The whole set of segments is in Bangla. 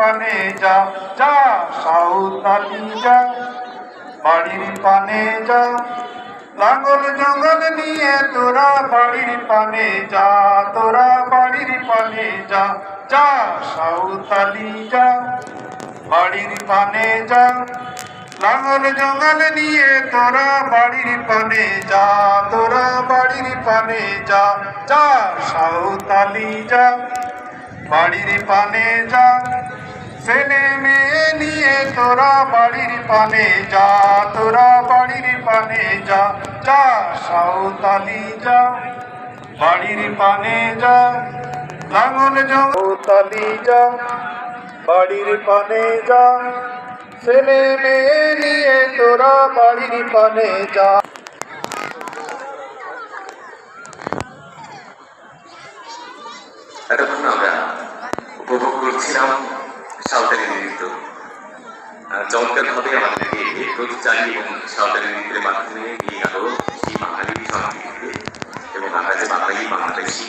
পানে যা যা সাউতালি যা, বাড়ির পানে যা, লাঙ্গল জঙ্গল নিয়ে তোরা বাড়ির পানে যা, তোরা বাড়ির পানে যা যা সাউতালি যা, বাড়ির পানে যা, লাঙ্গল জঙ্গল নিয়ে তোরা বাড়ির পানে যা, তোরা বাড়ির পানে যা যা সাউতালি যা, বাড়ির পানে যা ছেলে মেয়ে নিয়ে তোরা বাড়ির পানে যা, তোরা বাড়ির পানে যা যা সাউতালি যা। বাড়ির পানে যা, লাঙল সাউতালি যা। বাড়ির পানে যা ছেলে মেয়ে নিয়ে তোরা বাড়ির পানে যা। উপভোগ করছিলাম। সাঁওতালি নৃত্য চমৎকারভাবে আমাদেরকে প্রতিচারী এবং সাঁওতালি নৃত্যের মাধ্যমে নিয়ে গেল সেই বাঙালি সংস্কৃতিতে এবং আমরা যে বাঙালি বাংলাদেশি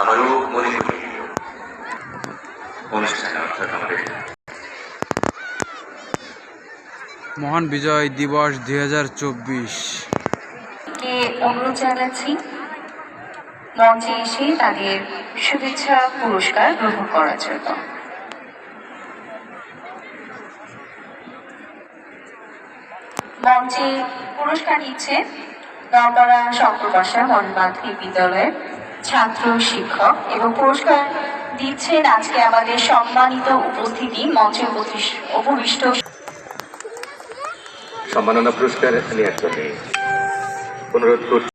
আবারও মনে করে দিল অনুষ্ঠানে অর্থাৎ আমাদের মহান বিজয় দিবস দুই হাজার চব্বিশ। অনুরোধ জানাচ্ছি মঞ্চে এসে তাদের শুভেচ্ছা পুরস্কার গ্রহণ করার জন্য। মঞ্চে পুরস্কার নিচ্ছে নওপাড়া শঙ্করবাসা মন মাধ্যমিক বিদ্যালয়ের ছাত্র শিক্ষক এবং পুরস্কার দিচ্ছেন আজকে আমাদের সম্মানিত উপস্থিতি মঞ্চে উপবিষ্ট সম্মাননা পুরস্কার নিয়ে আসতে অনুরোধ করছি।